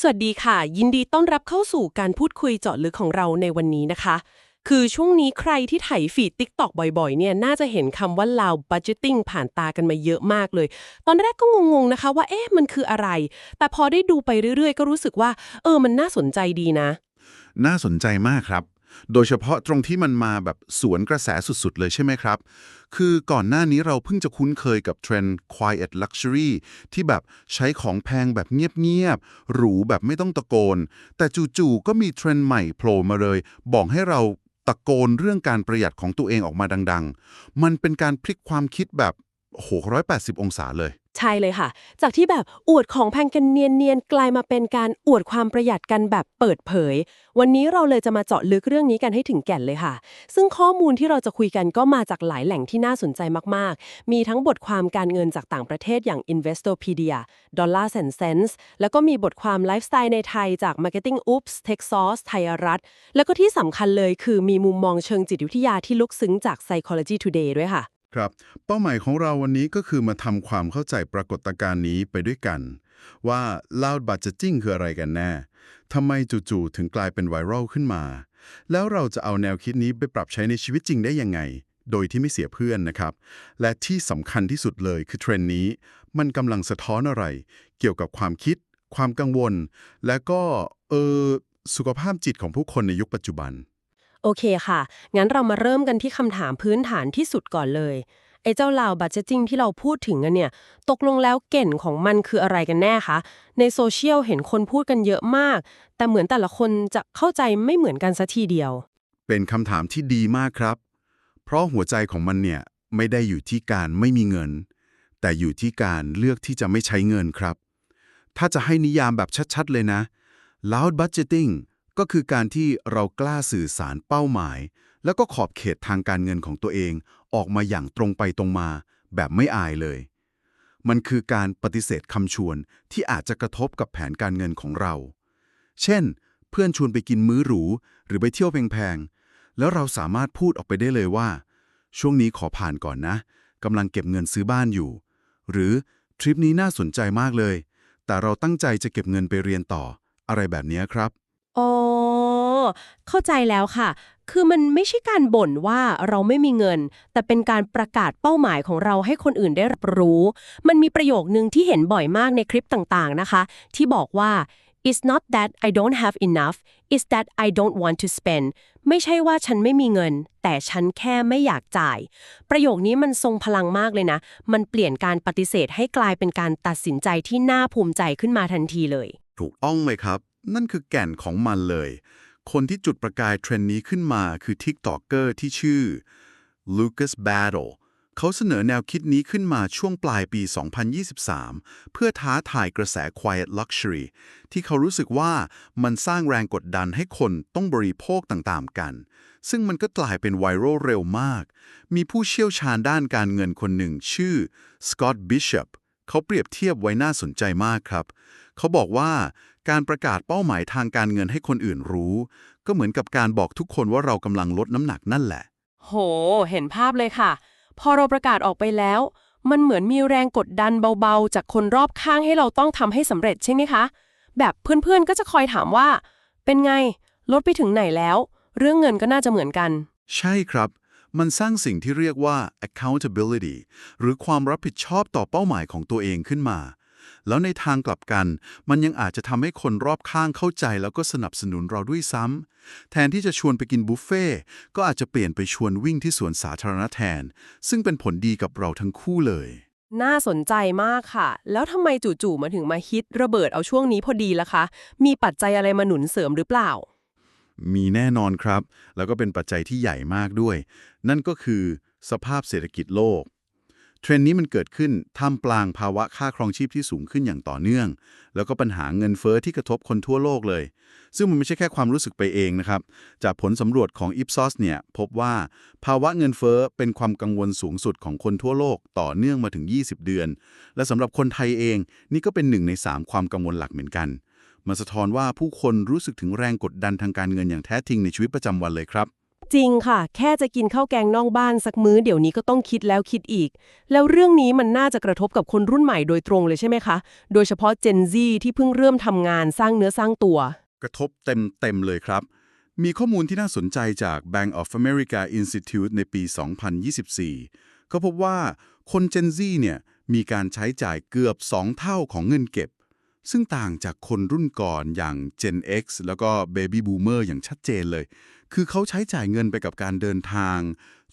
สวัสดีค่ะ ยินดีต้อนรับเข้าสู่การพูดคุยเจาะลึกของเราในวันนี้นะคะ คือช่วงนี้ใครที่ไถฟีดติ๊กตอกบ่อยๆ เนี่ยน่าจะเห็นคำว่าลาวบัจ g e t i n g ผ่านตากันมาเยอะมากเลย ตอนแรกก็งงๆนะคะว่าเอ๊ะมันคืออะไร แต่พอได้ดูไปเรื่อยๆ ก็รู้สึกว่า เออมันน่าสนใจดีนะ น่าสนใจมากครับ โดยเฉพาะตรงที่มันมาแบบสวนกระแสสุดๆ เลยใช่ไหมครับ คือก่อนหน้านี้เราเพิ่งจะคุ้นเคยกับเทรนด์ quiet luxury ที่แบบใช้ของแพงแบบเงียบๆ หรูแบบไม่ต้องตะโกน แต่จู่ๆ ก็มีเทรนด์ใหม่โผล่มาเลย บอกให้เราตะโกนเรื่องการประหยัดของตัวเองออกมาดัง ๆ มันเป็นการพลิกความคิดแบบโห180 องศาเลย ใช่เลยค่ะ จากที่แบบอวดของแพงกันเนียนๆกลายมาเป็นการอวดความประหยัดกันแบบเปิดเผย วันนี้เราเลยจะมาเจาะลึกเรื่องนี้กันให้ถึงแก่นเลยค่ะ ซึ่งข้อมูลที่เราจะคุยกันก็มาจากหลายแหล่งที่น่าสนใจมากๆ มีทั้งบทความการเงินจากต่างประเทศอย่าง Investopedia Dollars and Cents แล้วก็มีบทความไลฟ์สไตล์ในไทยจาก Marketing Oops Tech Source ไทยรัฐ แล้วก็ที่สำคัญเลยคือมีมุมมองเชิงจิตวิทยาที่ลึกซึ้งจาก Psychology Today ด้วยค่ะ ครับ เป้าหมายของเราวันนี้ก็คือมาทำความเข้าใจปรากฏการณ์นี้ไปด้วยกัน ว่า loud budgeting คืออะไรกันแน่ทำไมจู่ๆถึงกลายเป็นไวรัลขึ้นมา แล้วเราจะเอาแนวคิดนี้ไปปรับใช้ในชีวิตจริงได้ยังไง โดยที่ไม่เสียเพื่อนนะครับ และที่สำคัญที่สุดเลยคือเทรนด์นี้ มันกำลังสะท้อนอะไร เกี่ยวกับความคิด ความกังวล และก็เออสุขภาพจิตของผู้คนในยุคปัจจุบัน โอเคค่ะ งั้นเรามาเริ่มกันที่คำถามพื้นฐานที่สุดก่อนเลยไอ้เจ้าลาวบัตเจติ้งที่เราพูดถึงกันเนี่ย ตกลงแล้วเก่นของมันคืออะไรกันแน่คะ ในโซเชียลเห็นคนพูดกันเยอะมาก แต่เหมือนแต่ละคนจะเข้าใจไม่เหมือนกันสัทีเดียว เป็นคำถามที่ดีมากครับ เพราะหัวใจของมันเนี่ย ไม่ได้อยู่ที่การไม่มีเงิน แต่อยู่ที่การเลือกที่จะไม่ใช้เงินครับ ถ้าจะให้นิยามแบบชัดๆเลยนะ loud budgeting ก็คือการที่เรากล้าสื่อสารเป้าหมาย แล้วก็ขอบเขตทางการเงินของตัวเองออกมาอย่างตรงไปตรงมา แบบไม่อายเลย มันคือการปฏิเสธคำชวนที่อาจจะกระทบกับแผนการเงินของเรา เช่น เพื่อนชวนไปกินมื้อหรู หรือไปเที่ยวแพงๆ แล้วเราสามารถพูดออกไปได้เลยว่า ช่วงนี้ขอผ่านก่อนนะกำลังเก็บเงินซื้อบ้านอยู่ หรือทริปนี้น่าสนใจมากเลย แต่เราตั้งใจจะเก็บเงินไปเรียนต่อ อะไรแบบนี้ครับ อ๋อ เข้าใจแล้วค่ะ คือมันไม่ใช่การบ่นว่าเราไม่มีเงิน แต่เป็นการประกาศเป้าหมายของเราให้คนอื่นได้รับรู้ มันมีประโยคนึงที่เห็นบ่อยมากในคลิปต่างๆนะคะ ที่บอกว่า it's not that I don't have enough it's that I don't want to spend ไม่ใช่ว่าฉันไม่มีเงิน แต่ฉันแค่ไม่อยากจ่าย ประโยคนี้มันทรงพลังมากเลยนะ มันเปลี่ยนการปฏิเสธให้กลายเป็นการตัดสินใจที่น่าภูมิใจขึ้นมาทันทีเลย ถูกต้องเลยครับ นั่นคือแก่นของมันเลย คนที่จุดประกายเทรนด์นี้ขึ้นมาคือ TikToker ที่ชื่อ Lucas Battle เขาเสนอแนวคิดนี้ขึ้นมาช่วงปลายปี 2023 เพื่อท้าทายกระแส Quiet Luxury ที่เขารู้สึกว่ามันสร้างแรงกดดันให้คนต้องบริโภคต่างๆกัน ซึ่งมันก็กลายเป็นไวรัลเร็วมาก มีผู้เชี่ยวชาญด้านการเงินคนหนึ่งชื่อ Scott Bishop เขาเปรียบเทียบไว้น่าสนใจมากครับ เขาบอกว่า การประกาศเป้าหมายทางการเงินให้คนอื่นรู้ ก็เหมือนกับการบอกทุกคนว่าเรากำลังลดน้ำหนักนั่นแหละ โห เห็นภาพเลยค่ะ พอเราประกาศออกไปแล้ว มันเหมือนมีแรงกดดันเบาๆ จากคนรอบข้างให้เราต้องทำให้สำเร็จใช่ไหมคะ แบบเพื่อนๆก็จะคอยถามว่า เป็นไง ลดไปถึงไหนแล้ว เรื่องเงินก็น่าจะเหมือนกัน ใช่ครับ มันสร้างสิ่งที่เรียกว่า accountability หรือความรับผิดชอบต่อเป้าหมายของตัวเองขึ้นมา แล้วในทางกลับกัน มันยังอาจจะทำให้คนรอบข้างเข้าใจแล้วก็สนับสนุนเราด้วยซ้ำแทนที่จะชวนไปกินบุฟเฟ่ต์ก็อาจจะเปลี่ยนไปชวนวิ่งที่สวนสาธารณะแทน ซึ่งเป็นผลดีกับเราทั้งคู่เลย น่าสนใจมากค่ะ แล้วทำไมจู่ๆมาถึงมาฮิตระเบิดเอาช่วงนี้พอดีล่ะคะ มีปัจจัยอะไรมาหนุนเสริมหรือเปล่ามีแน่นอนครับ แล้วก็เป็นปัจจัยที่ใหญ่มากด้วย นั่นก็คือสภาพเศรษฐกิจโลก เทรนด์นี้มันเกิดขึ้นท่ามกลางภาวะค่าครองชีพที่สูงขึ้นอย่างต่อเนื่อง แล้วก็ปัญหาเงินเฟอ้อที่กระทบคนทั่วโลกเลย ซึ่งมันไม่ใช่แค่ความรู้สึกไปเองนะครับ จากผลสำรวจของ Ipsos เนี่ยพบว่าภาวะเงินเฟอ้อเป็นความกังวลสูงสุดของคนทั่วโลกต่อเนื่องมาถึง 20 เดือน และสำหรับคนไทยเอง นี่ก็เป็นหนึ่งใน 3 ความกังวลหลักเหมือนกันมันสะท้อนว่าผู้คนรู้สึกถึงแรงกดดันทางการเงินอย่างแท้จริงในชีวิตประจำวันเลยครับ จริงค่ะ แค่จะกินข้าวแกงนอกบ้านสักมื้อเดี๋ยวนี้ก็ต้องคิดแล้วคิดอีก แล้วเรื่องนี้มันน่าจะกระทบกับคนรุ่นใหม่โดยตรงเลยใช่ไหมคะ โดยเฉพาะ Gen Z ที่เพิ่งเริ่มทำงานสร้างเนื้อสร้างตัว กระทบเต็มเต็มๆเลยครับ มีข้อมูลที่น่าสนใจจาก Bank of America Institute ในปี 2024 ก็พบว่าคน Gen Z เนี่ยมีการใช้จ่ายเกือบ 2 เท่าของเงินเก็บ ซึ่งต่างจากคนรุ่นก่อนอย่าง Gen X แล้วก็ Baby Boomer อย่างชัดเจนเลย คือเขาใช้จ่ายเงินไปกับการเดินทาง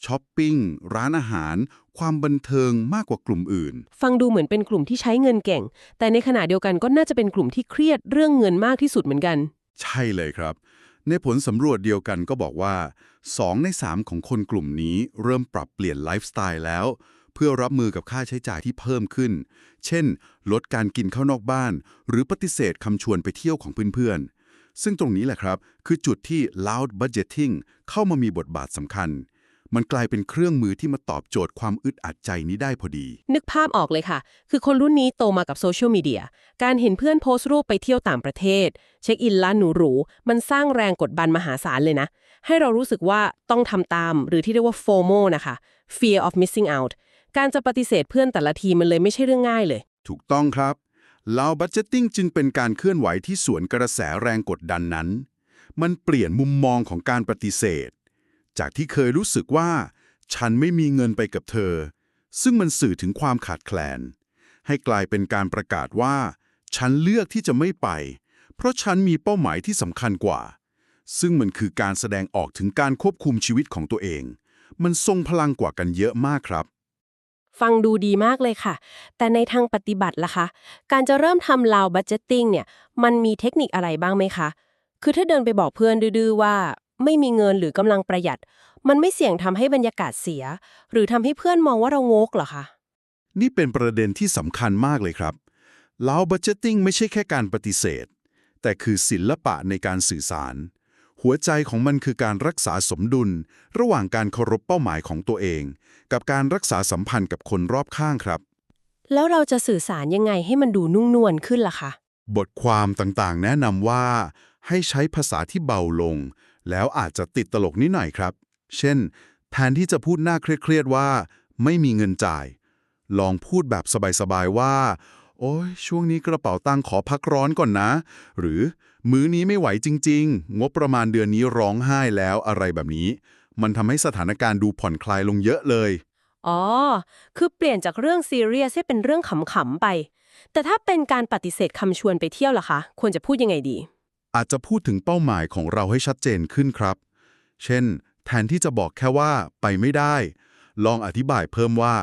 ช้อปปิ้งร้านอาหาร ความบันเทิงมากกว่ากลุ่มอื่น ฟังดูเหมือนเป็นกลุ่มที่ใช้เงินเก่ง แต่ในขณะเดียวกันก็น่าจะเป็นกลุ่มที่เครียดเรื่องเงินมากที่สุดเหมือนกัน ใช่เลยครับ ในผลสำรวจเดียวกันก็บอกว่า 2 ใน 3 ของคนกลุ่มนี้เริ่มปรับเปลี่ยนไลฟ์สไตล์แล้ว เพื่อรับมือกับค่าใช้จ่ายที่เพิ่มขึ้น เช่น ลดการกินข้าวนอกบ้าน หรือปฏิเสธคำชวนไปเที่ยวของเพื่อนๆ ซึ่งตรงนี้แหละครับ คือจุดที่ loud budgeting เข้ามามีบทบาทสำคัญ มันกลายเป็นเครื่องมือที่มาตอบโจทย์ความอึดอัดใจนี้ได้พอดี นึกภาพออกเลยค่ะ คือคนรุ่นนี้โตมากับโซเชียลมีเดีย การเห็นเพื่อนโพสต์รูปไปเที่ยวต่างประเทศ เช็คอินร้านหรูๆ มันสร้างแรงกดดันมหาศาลเลยนะ ให้เรารู้สึกว่าต้องทำตาม หรือที่เรียกว่า FOMO นะคะ Fear of Missing Out การจะปฏิเสธเพื่อนแต่ละทีมันเลยไม่ใช่เรื่องง่ายเลย ถูกต้องครับ Loud Budgeting จึงเป็นการเคลื่อนไหวที่สวนกระแสแรงกดดันนั้น มันเปลี่ยนมุมมองของการปฏิเสธ จากที่เคยรู้สึกว่า ฉันไม่มีเงินไปกับเธอ ซึ่งมันสื่อถึงความขาดแคลน ให้กลายเป็นการประกาศว่า ฉันเลือกที่จะไม่ไป เพราะฉันมีเป้าหมายที่สำคัญกว่า ซึ่งมันคือการแสดงออกถึงการควบคุมชีวิตของตัวเอง มันทรงพลังกว่ากันเยอะมากครับ ฟังดูดีมากเลยค่ะ แต่ในทางปฏิบัติล่ะคะ การจะเริ่มทำ Loud Budgeting เนี่ย มันมีเทคนิคอะไรบ้างไหมคะ คือถ้าเดินไปบอกเพื่อนดื้อว่า ไม่มีเงินหรือกำลังประหยัด มันไม่เสี่ยงทำให้บรรยากาศเสีย หรือทำให้เพื่อนมองว่าเราโงกเหรอคะ นี่เป็นประเด็นที่สำคัญมากเลยครับ Loud Budgeting ไม่ใช่แค่การปฏิเสธ แต่คือศิลปะในการสื่อสาร หัวใจของมันคือการรักษาสมดุล ระหว่างการเคารพเป้าหมายของตัวเอง กับการรักษาสัมพันธ์กับคนรอบข้างครับ แล้วเราจะสื่อสารยังไงให้มันดูนุ่งนวลขึ้นล่ะคะบทความต่างๆ แนะนำว่า ให้ใช้ภาษาที่เบาลง แล้วอาจจะติดตลกนิดหน่อยครับ เช่น แทนที่จะพูดหน้าเครียดๆว่า ไม่มีเงินจ่าย ลองพูดแบบสบายๆว่า โอ้ยช่วงนี้กระเป๋าตังค์ขอพักร้อนก่อนนะ หรือ มื้อนี้ไม่ไหวจริง ๆ งบประมาณเดือนนี้ร้องไห้แล้วอะไรแบบนี้ มันทำให้สถานการณ์ดูผ่อนคลายลงเยอะเลย อ๋อ คือเปลี่ยนจากเรื่องซีเรียสให้เป็นเรื่องขำๆไป แต่ถ้าเป็นการปฏิเสธคำชวนไปเที่ยวล่ะคะ ควรจะพูดยังไงดี อาจจะพูดถึงเป้าหมายของเราให้ชัดเจนขึ้นครับ เช่น แทนที่จะบอกแค่ว่าไปไม่ได้ ลองอธิบายเพิ่มว่า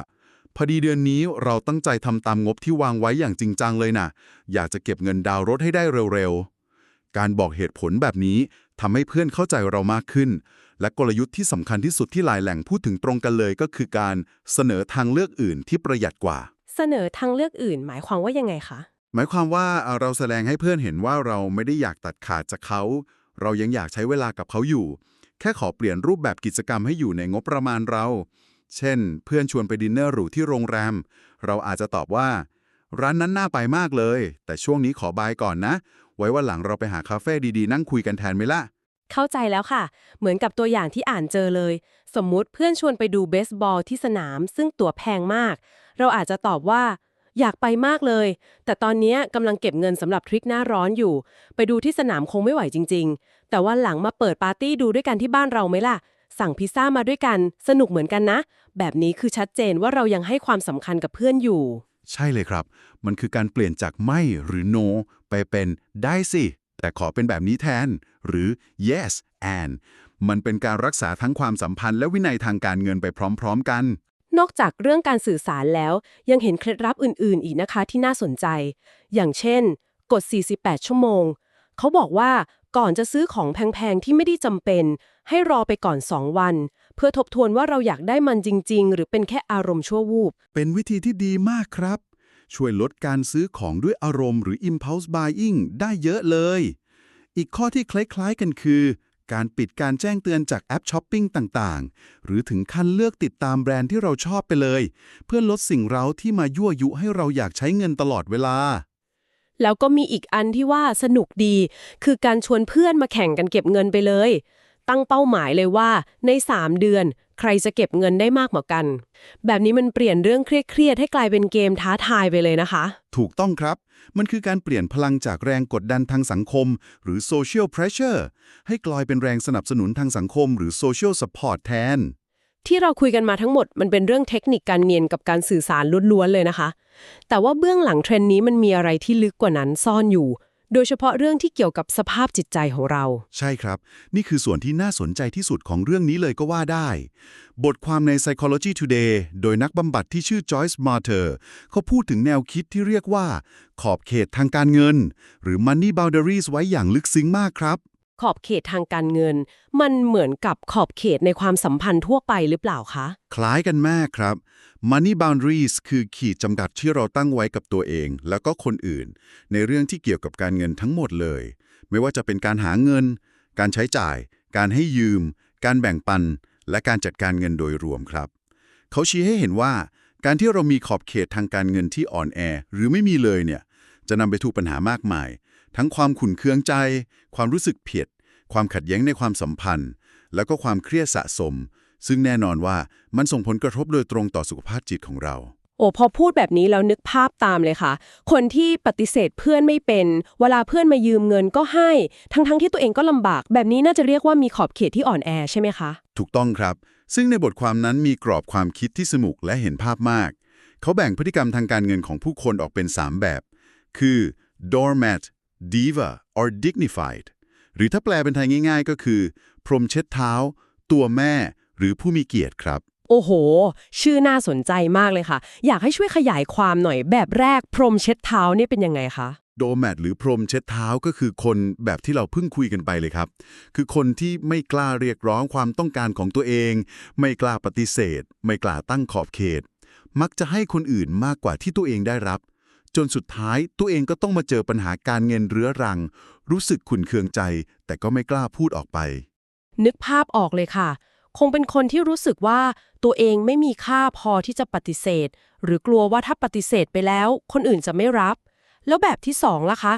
พอดีเดือนนี้เราตั้งใจทำตามงบที่วางไว้อย่างจริงจังเลยนะอยากจะเก็บเงินดาวน์รถให้ได้เร็วๆ การบอกเหตุผลแบบนี้ทำให้เพื่อนเข้าใจเรามากขึ้น และกลยุทธ์ที่สำคัญที่สุดที่หลายแหล่งพูดถึงตรงกันเลยก็คือการเสนอทางเลือกอื่นที่ประหยัดกว่า เสนอทางเลือกอื่น หมายความว่ายังไงคะ หมายความว่าเอ่อเราแสดงให้เพื่อนเห็นว่าเราไม่ได้อยากตัดขาดจากเขา เรายังอยากใช้เวลากับเขาอยู่ แค่ขอเปลี่ยนรูปแบบกิจกรรมให้อยู่ในงบประมาณเรา เช่น เพื่อนชวนไปดินเนอร์หรูที่โรงแรม เราอาจจะตอบว่า ร้านนั้นน่าไปมากเลย แต่ช่วงนี้ขอบายก่อนนะ ไว้วันหลังเราไปหาคาเฟ่ดีๆ นั่งคุยกันแทนไหมล่ะ เข้าใจแล้วค่ะ เหมือนกับตัวอย่างที่อ่านเจอเลย สมมุติเพื่อนชวนไปดูเบสบอลที่สนาม ซึ่งตั๋วแพงมาก เราอาจจะตอบว่า อยากไปมากเลย แต่ตอนนี้กำลังเก็บเงินสำหรับทริปหน้าร้อนอยู่ ไปดูที่สนามคงไม่ไหวจริง ๆ แต่ว่าหลังมาเปิดปาร์ตี้ดูด้วยกันที่บ้านเราไหมล่ะ สั่งพิซซ่ามาด้วยกัน สนุกเหมือนกันนะ แบบนี้คือชัดเจนว่าเรายังให้ความสำคัญกับเพื่อนอยู่ ใช่เลยครับ มันคือการเปลี่ยนจากไม่หรือ no ไปเป็นได้สิ แต่ขอเป็นแบบนี้แทน หรือ yes and มันเป็นการรักษาทั้งความสัมพันธ์และวินัยทางการเงินไปพร้อม ๆ กัน นอกจากเรื่องการสื่อสารแล้ว ยังเห็นเคล็ดลับอื่น ๆ อีกนะคะที่น่าสนใจ อย่างเช่น กด 48 ชั่วโมง เขาบอกว่าก่อนจะซื้อของแพง ๆ ที่ไม่ได้จำเป็น ให้รอไปก่อน 2 วัน เพื่อทบทวนว่าเราอยากได้มันจริง ๆ หรือเป็นแค่อารมณ์ชั่ววูบ เป็นวิธีที่ดีมากครับ ช่วยลดการซื้อของด้วยอารมณ์หรือ impulse buying ได้เยอะเลย อีกข้อที่คล้ายๆกันคือ การปิดการแจ้งเตือนจากแอปช้อปปิ้งต่างๆ หรือถึงขั้นเลือกติดตามแบรนด์ที่เราชอบไปเลย เพื่อลดสิ่งเร้าที่มายั่วยุให้เราอยากใช้เงินตลอดเวลาแล้วก็มีอีกอันที่ว่าสนุกดี คือการชวนเพื่อนมาแข่งกันเก็บเงินไปเลย ตั้งเป้าหมายเลยว่าใน 3 เดือน ใครจะเก็บเงินได้มากกว่ากัน แบบนี้มันเปลี่ยนเรื่องเครียดๆให้กลายเป็นเกมท้าทายไปเลยนะคะ ถูกต้องครับ มันคือการเปลี่ยนพลังจากแรงกดดันทางสังคม หรือ social pressure ให้กลายเป็นแรงสนับสนุนทางสังคม หรือ social support แทน ที่เราคุยกันมาทั้งหมดมันเป็นเรื่องเทคนิคการเงินกับการสื่อสารล้วนๆเลยนะคะ แต่ว่าเบื้องหลังเทรนด์นี้มันมีอะไรที่ลึกกว่านั้นซ่อนอยู่ โดยเฉพาะเรื่องที่เกี่ยวกับสภาพจิตใจของเรา ใช่ครับ นี่คือส่วนที่น่าสนใจที่สุดของเรื่องนี้เลยก็ว่าได้ บทความใน Psychology Today โดยนักบำบัดที่ชื่อ Joyce Marter เขาพูดถึงแนวคิดที่เรียกว่า ขอบเขตทางการเงิน หรือ money boundaries ไว้อย่างลึกซึ้งมากครับ ขอบเขตทางการเงิน มันเหมือนกับขอบเขตในความสัมพันธ์ทั่วไปหรือเปล่าคะ คล้ายกันมากครับ money boundaries คือขีดจำกัดที่เราตั้งไว้กับตัวเอง แล้วก็คนอื่น ในเรื่องที่เกี่ยวกับการเงินทั้งหมดเลย ไม่ว่าจะเป็นการหาเงิน การใช้จ่าย การให้ยืม การแบ่งปัน และการจัดการเงินโดยรวมครับ เขาชี้ให้เห็นว่า การที่เรามีขอบเขตทางการเงินที่อ่อนแอ หรือไม่มีเลยเนี่ยจะนำไปถูกปัญหามากมาย ทั้งความขุ่นเคืองใจ ความรู้สึกเพียดความขัดแย้งในความสัมพันธ์ แล้วก็ความเครียดสะสม ซึ่งแน่นอนว่ามันส่งผลกระทบโดยตรงต่อสุขภาพจิตของเรา โอ้พอพูดแบบนี้แล้วนึกภาพตามเลยค่ะ คนที่ปฏิเสธเพื่อนไม่เป็น เวลาเพื่อนมายืมเงินก็ให้ ทั้งๆที่ตัวเองก็ลำบาก แบบนี้น่าจะเรียกว่ามีขอบเขตที่อ่อนแอใช่ไหมคะ ถูกต้องครับ ซึ่งในบทความนั้นมีกรอบความคิดที่สนุกและเห็นภาพมาก เขาแบ่งพฤติกรรมทางการเงินของผู้คนออกเป็น 3 แบบ คือ doormat diva or dignified หรือถ้าแปลเป็นไทยง่ายๆ ก็คือ พรมเช็ดเท้า ตัวแม่ หรือผู้มีเกียรติครับ โอ้โห ชื่อน่าสนใจมากเลยค่ะ อยากให้ช่วยขยายความหน่อยแบบแรก พรมเช็ดเท้าเนี่ยเป็นยังไงคะโดแมทหรือพรมเช็ดเท้าก็คือคนแบบที่เราเพิ่งคุยกันไปเลยครับ คือคนที่ไม่กล้าเรียกร้องความต้องการของตัวเอง ไม่กล้าปฏิเสธ ไม่กล้าตั้งขอบเขต มักจะให้คนอื่นมากกว่าที่ตัวเองได้รับ จนสุดท้ายตัวเองก็ต้องมาเจอปัญหาการเงินเรื้อรัง รู้สึกขุนเคืองใจ แต่ก็ไม่กล้าพูดออกไป นึกภาพออกเลยค่ะ คงเป็นคนที่รู้สึกว่าตัวเองไม่มีค่าพอที่จะปฏิเสธ หรือกลัวว่าถ้าปฏิเสธไปแล้ว คนอื่นจะไม่รับ แล้วแบบที่สองล่ะคะ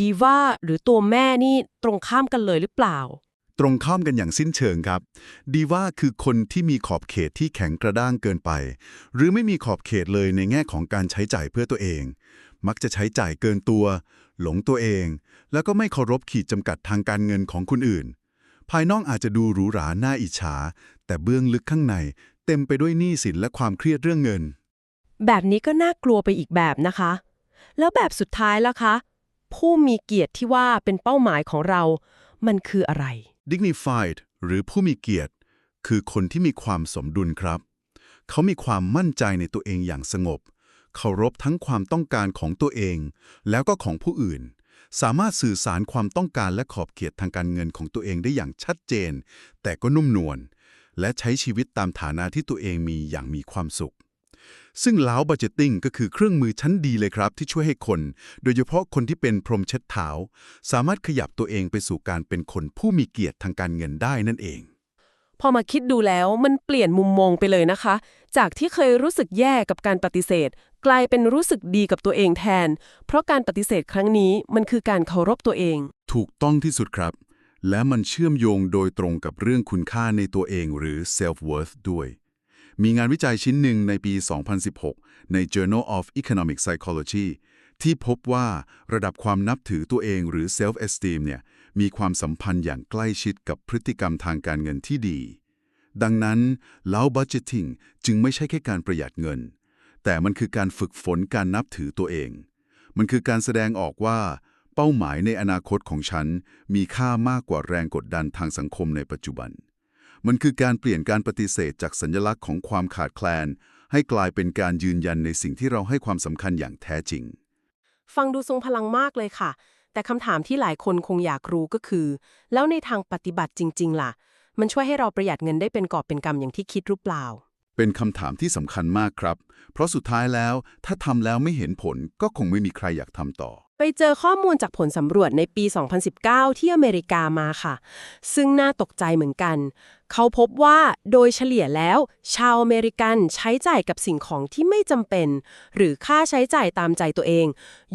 ดีว่าหรือตัวแม่นี่ตรงข้ามกันเลยหรือเปล่า ตรงข้ามกันอย่างสิ้นเชิงครับ ดีว่าคือคนที่มีขอบเขตที่แข็งกระด้างเกินไป หรือไม่มีขอบเขตเลยในแง่ของการใช้จ่ายเพื่อตัวเอง มักจะใช้จ่ายเกินตัว หลงตัวเอง แล้วก็ไม่เคารพขีดจำกัดทางการเงินของคนอื่น ภายนอกอาจจะดูหรูหราน่าอิจฉา แต่เบื้องลึกข้างใน เต็มไปด้วยหนี้สินและความเครียดเรื่องเงิน แบบนี้ก็น่ากลัวไปอีกแบบนะคะ แล้วแบบสุดท้ายล่ะคะ ผู้มีเกียรติที่ว่าเป็นเป้าหมายของเรา มันคืออะไร dignified หรือผู้มีเกียรติ คือคนที่มีความสมดุลครับ เขามีความมั่นใจในตัวเองอย่างสงบ เคารพทั้งความต้องการของตัวเอง แล้วก็ของผู้อื่น สามารถสื่อสารความต้องการและขอบเขตทางการเงินของตัวเองได้อย่างชัดเจน แต่ก็นุ่มนวลและใช้ชีวิตตามฐานะที่ตัวเองมีอย่างมีความสุข ซึ่งล้าวบัจเจตติ้งก็คือเครื่องมือชั้นดีเลยครับ ที่ช่วยให้คน โดยเฉพาะคนที่เป็นพรหมเช็ดเท้าสามารถขยับตัวเองไปสู่การเป็นคนผู้มีเกียรติทางการเงินได้นั่นเอง พอมาคิดดูแล้วมันเปลี่ยนมุมมองไปเลยนะคะ จากที่เคยรู้สึกแย่กับการปฏิเสธ กลายเป็นรู้สึกดีกับตัวเองแทน เพราะการปฏิเสธครั้งนี้มันคือการเคารพตัวเอง ถูกต้องที่สุดครับ และมันเชื่อมโยงโดยตรงกับเรื่องคุณค่าในตัวเองหรือ self-worth ด้วย มีงานวิจัยชิ้นหนึ่งในปี 2016 ใน Journal of Economic Psychology ที่พบว่าระดับความนับถือตัวเองหรือ self-esteem เนี่ยมีความสัมพันธ์อย่างใกล้ชิดกับพฤติกรรมทางการเงินที่ดี ดังนั้นแล้ว budgeting จึงไม่ใช่แค่การประหยัดเงิน แต่มันคือการฝึกฝนการนับถือตัวเอง มันคือการแสดงออกว่า เป้าหมายในอนาคตของฉันมีค่ามากกว่าแรงกดดันทางสังคมในปัจจุบัน มันคือการเปลี่ยนการปฏิเสธจากสัญลักษณ์ของความขาดแคลน ให้กลายเป็นการยืนยันในสิ่งที่เราให้ความสำคัญอย่างแท้จริง ฟังดูทรงพลังมากเลยค่ะ แต่คำถามที่หลายคนคงอยากรู้ก็คือ แล้วในทางปฏิบัติจริง ๆ ล่ะ มันช่วยให้เราประหยัดเงินได้เป็นกอบเป็นกำอย่างที่คิดหรือเปล่า เป็นคำถามที่สำคัญมากครับ เพราะสุดท้ายแล้วถ้าทำแล้วไม่เห็นผลก็คงไม่มีใครอยากทำต่อ ไปเจอข้อมูลจากผลสำรวจในปี 2019 ที่อเมริกามาค่ะ ซึ่งน่าตกใจเหมือนกัน เขาพบว่าโดยเฉลี่ยแล้ว ชาวอเมริกันใช้จ่ายกับสิ่งของที่ไม่จำเป็น หรือค่าใช้จ่ายตามใจตัวเอง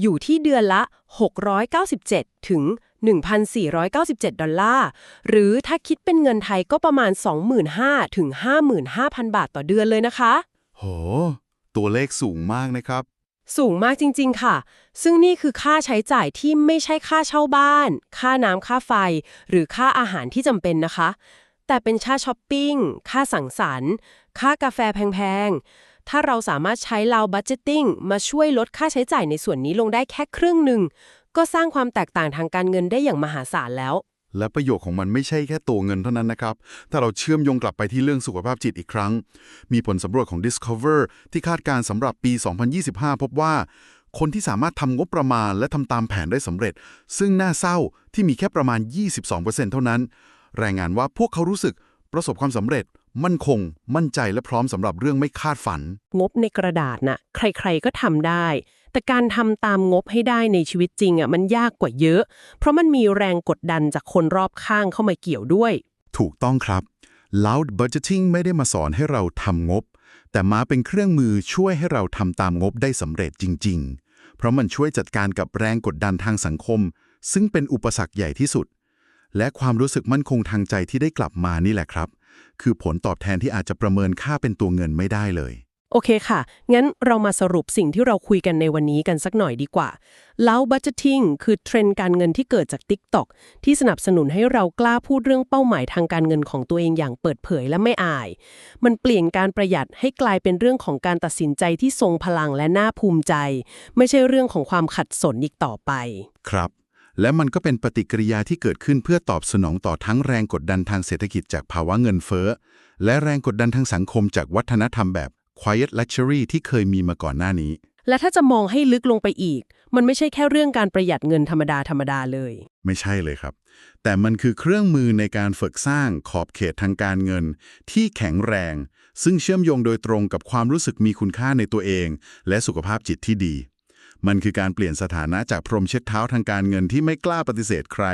อยู่ที่เดือนละ 697 ถึง 1,497 ดอลลาร์ หรือถ้าคิดเป็นเงินไทยก็ประมาณ 25,000 ถึง 55,000 บาทต่อเดือนเลยนะคะ โห ตัวเลขสูงมากนะครับ สูงมากจริง ๆ ค่ะ ซึ่งนี่คือค่าใช้จ่ายที่ไม่ใช่ค่าเช่าบ้าน ค่าน้ำค่าไฟ หรือค่าอาหารที่จำเป็นนะคะ แต่เป็นค่าช้อปปิ้ง ค่าสังสรรค์ ค่ากาแฟแพง ๆ ถ้าเราสามารถใช้เราบัจ g ตติ้งมาช่วยลดค่าใช้จ่ายในส่วนนี้ลงได้แค่ครึ่งหนึ่ง ก็สร้างความแตกต่างทางการเงินได้อย่างมหาศาลแล้ว และประโยชน์ของมันไม่ใช่แค่ตัวเงินเท่านั้นนะครับ ถ้าเราเชื่อมโยงกลับไปที่เรื่องสุขภาพจิตอีกครั้ง มีผลสำรวจของ Discover ที่คาดการณ์สำหรับปี 2025 พบว่า คนที่สามารถทำงบประมาณและทำตามแผนได้สำเร็จ ซึ่งน่าเศร้าที่มีแค่ประมาณ 22%เท่านั้น รายงานว่าพวกเขารู้สึกประสบความสำเร็จ มั่นคง มั่นใจและพร้อมสำหรับเรื่องไม่คาดฝัน งบในกระดาษน่ะใครๆก็ทำได้ แต่การทำตามงบให้ได้ในชีวิตจริงอะมันยากกว่าเยอะ เพราะมันมีแรงกดดันจากคนรอบข้างเข้ามาเกี่ยวด้วย ถูกต้องครับ Loud Budgeting ไม่ได้มาสอนให้เราทำงบ แต่มาเป็นเครื่องมือช่วยให้เราทำตามงบได้สำเร็จจริง ๆ เพราะมันช่วยจัดการกับแรงกดดันทางสังคม ซึ่งเป็นอุปสรรคใหญ่ที่สุด และความรู้สึกมั่นคงทางใจที่ได้กลับมานี่แหละครับ คือผลตอบแทนที่อาจจะประเมินค่าเป็นตัวเงินไม่ได้เลย โอเคค่ะ งั้นเรามาสรุปสิ่งที่เราคุยกันในวันนี้กันสักหน่อยดีกว่า แล้ว budgeting คือเทรนด์การเงินที่เกิดจาก TikTok ที่สนับสนุนให้เรากล้าพูดเรื่องเป้าหมายทางการเงินของตัวเองอย่างเปิดเผยและไม่อาย มันเปลี่ยนการประหยัดให้กลายเป็นเรื่องของการตัดสินใจที่ทรงพลังและน่าภูมิใจ ไม่ใช่เรื่องของความขัดสนอีกต่อไป ครับ และมันก็เป็นปฏิกิริยาที่เกิดขึ้นเพื่อตอบสนองต่อทั้งแรงกดดันทางเศรษฐกิจจากภาวะเงินเฟ้อ และแรงกดดันทางสังคมจากวัฒนธรรมแบบ quiet luxury ที่เคยมีมาก่อนหน้านี้ และถ้าจะมองให้ลึกลงไปอีก มันไม่ใช่แค่เรื่องการประหยัดเงินธรรมดาธรรมดาเลย ไม่ใช่เลยครับ แต่มันคือเครื่องมือในการฝึกสร้างขอบเขตทางการเงิน ที่แข็งแรง ซึ่งเชื่อมโยงโดยตรงกับความรู้สึกมีคุณค่าในตัวเอง และสุขภาพจิตที่ดี มันคือการเปลี่ยนสถานะจากพรหมเช็ดเท้าทางการเงินที่ไม่กล้าปฏิเสธใคร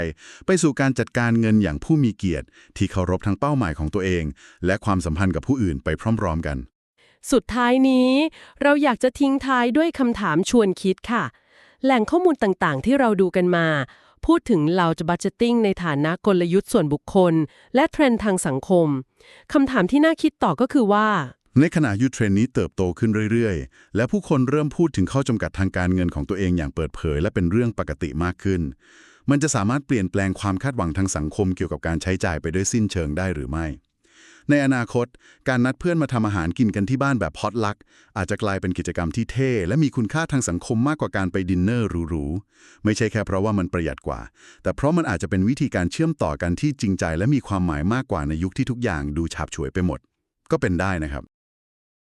ไปสู่การจัดการเงินอย่างผู้มีเกียรติ ที่เคารพทั้งเป้าหมายของตัวเอง และความสัมพันธ์กับผู้อื่นไปพร้อม ๆ กัน สุดท้ายนี้ เราอยากจะทิ้งท้ายด้วยคำถามชวนคิดค่ะ แหล่งข้อมูลต่างๆ ที่เราดูกันมา พูดถึงเราจะบัจ g ตติ้งในฐานะกลยุทธ์ส่วนบุคคล และเทรนด์ทางสังคมคำถามที่น่าคิดต่อก็คือว่า ในขณะยุคเทรนด์นี้เติบโตขึ้นเรื่อยๆ และผู้คนเริ่มพูดถึงข้อจำกัดทางการเงินของตัวเองอย่างเปิดเผย และเป็นเรื่องปกติมากขึ้น มันจะสามารถเปลี่ยนแปลงความคาดหวังทางสังคมเกี่ยวกับการใช้จ่ายไปด้วยสิ้นเชิงได้หรือไม่ ในอนาคต การนัดเพื่อนมาทำอาหารกินกันที่บ้านแบบฮอตลัก อาจจะกลายเป็นกิจกรรมที่เท่ และมีคุณค่าทางสังคมมากกว่าการไปดินเนอร์หรูๆ ไม่ใช่แค่เพราะว่ามันประหยัดกว่า แต่เพราะมันอาจจะเป็นวิธีการเชื่อมต่อกันที่จริงใจ และมีความหมายมากกว่าในยุคที่ทุกอย่างดูฉาบฉวยไปหมด ก็เป็นได้นะครับ